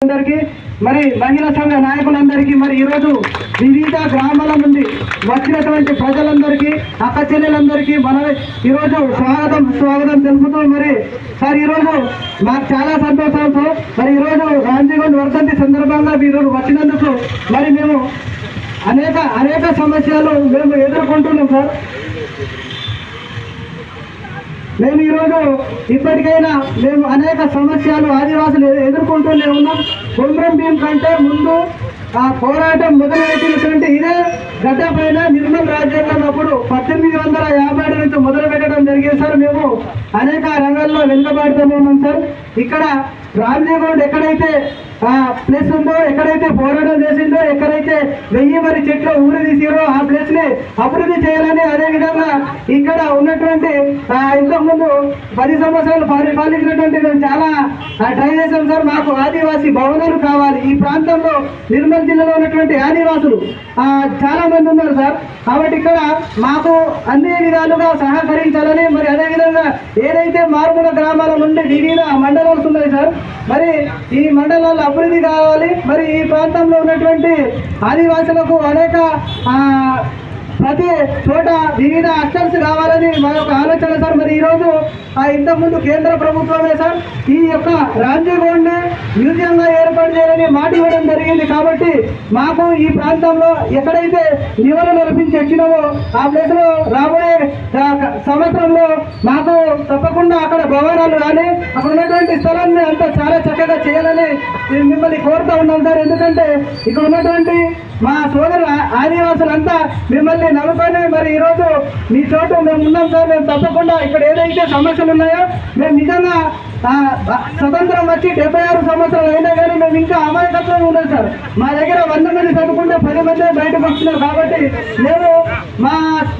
అందరికీ మరి మహిళా సంఘ నాయకులందరికీ మరి ఈరోజు వివిధ గ్రామాల నుండి వచ్చినటువంటి ప్రజలందరికీ అక్క చెల్లెలందరికీ మన ఈరోజు స్వాగతం స్వాగతం తెలుపుతూ మరి సార్ ఈరోజు మాకు చాలా సంతోషంతో మరి ఈరోజు రాంజీగండ్ వర్ధంతి సందర్భంగా మీరు వచ్చినందుకు మరి మేము అనేక అనేక సమస్యలు మేము ఎదుర్కొంటున్నాం సార్. మేము ఈరోజు ఇప్పటికైనా మేము అనేక సమస్యలు ఆదివాసులు ఎ- ఉన్నాం. కొమ్రం భీం కంటే ముందు ఆ పోరాటం మొదలుపెట్టినటువంటి ఇదే గడ్డ పైన నిర్మల్ రాజ్యాంగం అప్పుడు పద్దెనిమిది వందల యాభై ఏడు నుంచి మొదలు పెట్టడం జరిగింది సార్. మేము అనేక రంగాల్లో వెనుకబాటుతూనే ఉన్నాం సార్. ఇక్కడ రామ్జీగౌడ్ ఎక్కడైతే ఆ ప్లేస్ ఉందో ఎక్కడైతే పోరాటం చేసిందో ఎక్కడైతే వెయ్యి మరి చెట్లు ఊరి తీసిరో ఆ ప్లేస్ని అభివృద్ధి చేయాలని అదే విధంగా ఇక్కడ ఉన్నటువంటి ఆ, ఇంతకుముందు పది సంవత్సరాలు పరిపాలించినటువంటి మేము చాలా ట్రై చేశాం సార్. మాకు ఆదివాసీ భవనాలు కావాలి. ఈ ప్రాంతంలో నిర్మల్ జిల్లాలో ఉన్నటువంటి ఆదివాసులు చాలామంది చాలా మంది ఉన్నారు సార్. కాబట్టి ఇక్కడ మాకు అన్ని విధాలుగా సహకరించాలని మరి అదేవిధంగా ఏదైతే మారుమూల గ్రామాల నుండి వివిధ మండలాలు ఉన్నాయి సార్ మరి ఈ మండలాలు అభివృద్ధి కావాలి. మరి ఈ ప్రాంతంలో ఉన్నటువంటి ఆదివాసులకు అనేక ప్రతి చోట వివిధ హాస్టల్స్ కావాలని మా యొక్క ఆలోచన సార్. మరి ఈరోజు ఆ ఇంతకుముందు కేంద్ర ప్రభుత్వమే సార్ ఈ యొక్క రాంజీగోడ్ని మ్యూజియంగా ఏర్పాటు చేయాలని మాట ఇవ్వడం జరిగింది కాబట్టి మాకు ఈ ప్రాంతంలో ఎక్కడైతే నివరణ నిర్మించి వచ్చినామో ఆ ప్లేస్లో రాబోయే సంవత్సరంలో మాకు తప్పకుండా అక్కడ భవనాలు కానీ అక్కడ ఉన్నటువంటి స్థలాన్ని అంతా చాలా చక్కగా చేయాలని నేను మిమ్మల్ని కోరుతా ఉన్నాం సార్. ఎందుకంటే ఇక్కడ ఉన్నటువంటి మా సోదరు ఆదివాసులంతా మిమ్మల్ని నమ్ముకొని మరి ఈరోజు మీ చోటు మేము ఉన్నాం సార్. మేము తప్పకుండా ఇక్కడ ఏదైతే సమస్యలు ఉన్నాయో మేము నిజంగా స్వతంత్రం వచ్చి డెబ్బై ఆరు సంవత్సరాలు అయినా కానీ మేము ఇంకా అమాయకత్వం ఉన్నాం సార్. మా దగ్గర వంద మంది చదువుకుంటే పది మంది బయటకు వస్తున్నారు. కాబట్టి మేము మా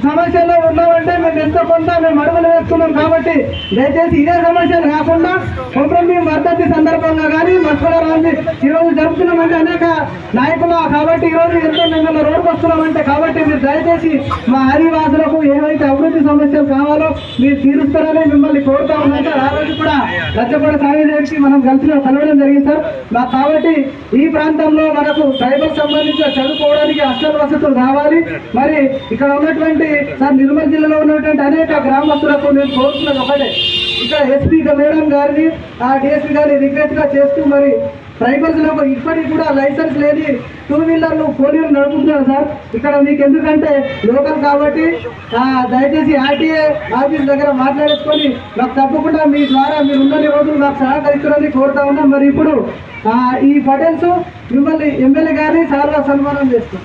సమస్యలో ఉన్నామంటే మేము ఎంతో కొంత మేము అడుగులు వేస్తున్నాం కాబట్టి దయచేసి ఇదే సమస్యలు కాకుండా కొబ్బరి వర్ధంతి సందర్భంగా కానీ మస్కడ ఈరోజు జరుపుతున్నామంటే అనేక నాయకులు కాబట్టి ఈరోజు ఎంతో మేము రోడ్డుకు వస్తున్నామంటే కాబట్టి మీరు దయచేసి మా ఆదివాసులకు ఏవైతే అభివృద్ధి సమస్యలు కావాలో మీరు తీరుస్తారని మిమ్మల్ని కోరుతా ఉన్నాం. సార్ ఆ మనం కలిసి కలవడం జరిగింది సార్. మా- కాబట్టి ఈ ప్రాంతంలో మనకు ట్రైబల్ సంబంధించిన చదువుకోవడానికి అస్సలు వసతులు కావాలి మరి ఇక్కడ ఉన్నటువంటి సార్ నిర్మల్ జిల్లాలో ఉన్నటువంటి అనేక గ్రామస్తులకు నేను కోరుతున్నది ఒకటే. ఇక్కడ ఎస్పీ మేడం గారిని ఆ డిఎస్పీ గారిని రిక్వెస్ట్గా చేస్తూ మరి ట్రైబల్స్లో ఇప్పటికి కూడా లైసెన్స్ లేని టూ వీలర్లు ఫోర్ వీలర్ నడుపుతున్నారు సార్. ఇక్కడ మీకు ఎందుకంటే లోకల్ కాబట్టి దయచేసి ఆర్టీఏ ఆఫీస్ దగ్గర మాట్లాడేసుకొని మాకు తప్పకుండా మీ ద్వారా మీరు ఉన్నన్ని రోజులు మాకు సహకరిస్తున్నారని కోరుతా ఉన్నాం. మరి ఇప్పుడు ఈ పటేల్స్ మిమ్మల్ని ఎమ్మెల్యే గారిని సార్గా సన్మానం చేస్తాం